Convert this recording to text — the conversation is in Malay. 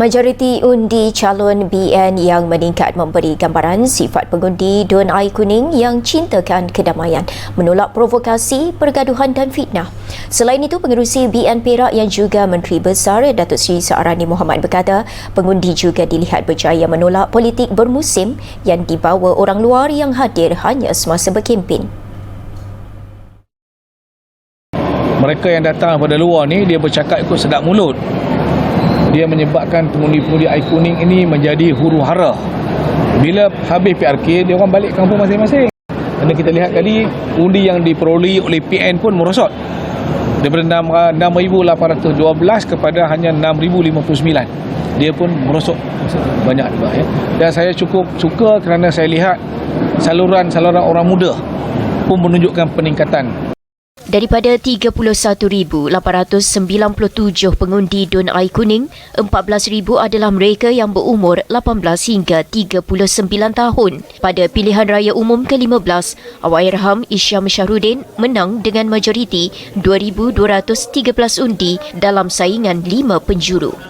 Majoriti undi calon BN yang meningkat memberi gambaran sifat pengundi Dun Ai Kuning yang cintakan kedamaian, menolak provokasi, pergaduhan dan fitnah. Selain itu, pengerusi BN Perak yang juga Menteri Besar Datuk Seri Searani Muhammad berkata, pengundi juga dilihat berjaya menolak politik bermusim yang dibawa orang luar yang hadir hanya semasa berkempen. mereka yang datang pada luar ni dia bercakap ikut sedap mulut dia menyebabkan pengundi-pengundi air kuning ini menjadi huru hara bila habis PRK dia orang balik kampung masing-masing. Dan kita lihat tadi undi yang diperolehi oleh PN pun merosot. Daripada 6,812 kepada hanya 6,059 dia pun merosot. Banyak juga ya. dan saya cukup suka kerana saya lihat saluran-saluran orang muda pun menunjukkan peningkatan Daripada 31,897 pengundi Dun Ai Kuning, 14,000 adalah mereka yang berumur 18 hingga 39 tahun. Pada pilihan raya umum ke-15, Awairham Isyam Syahrudin menang dengan majoriti 2,213 undi dalam saingan 5 penjuru.